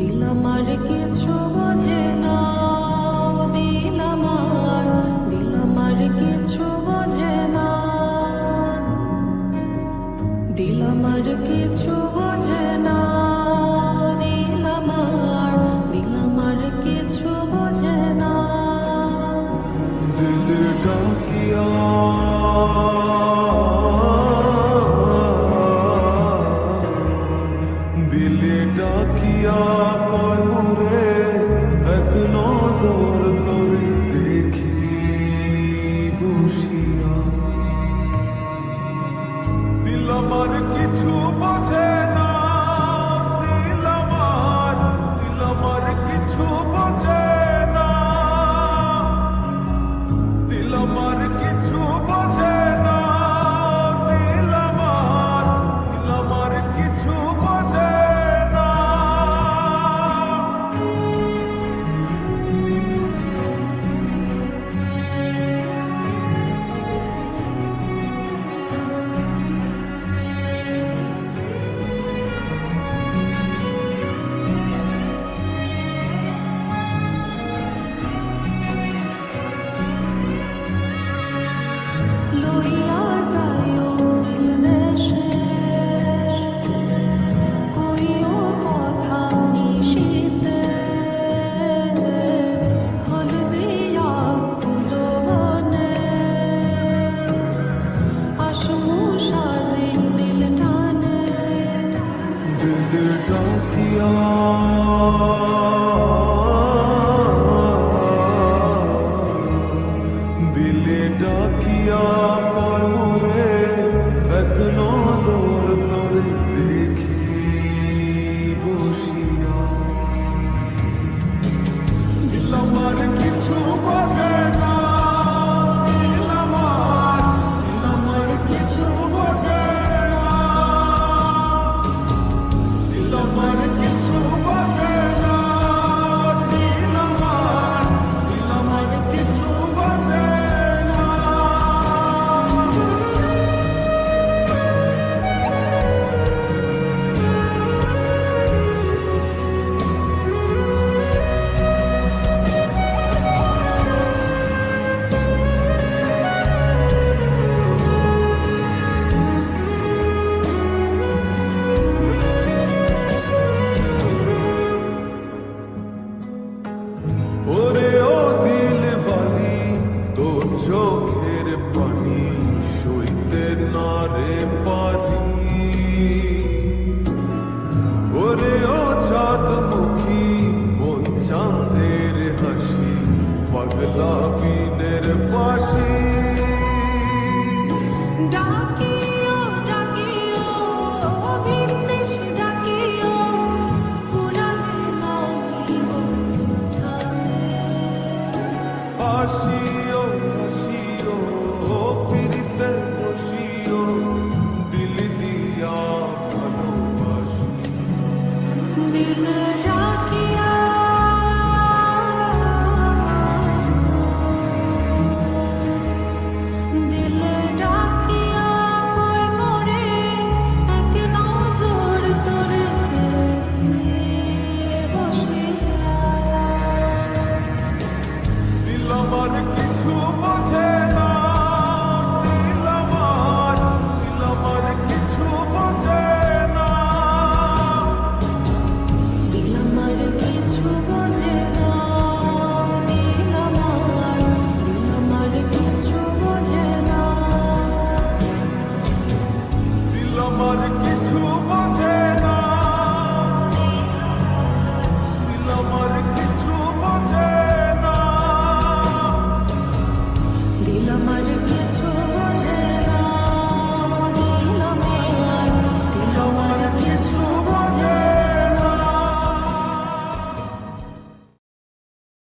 দিল আমার কিছু বোঝে না। নজর তোরে দেখি বসিয়া। দিল আমার কিছু the. গোলাপিনের পাশে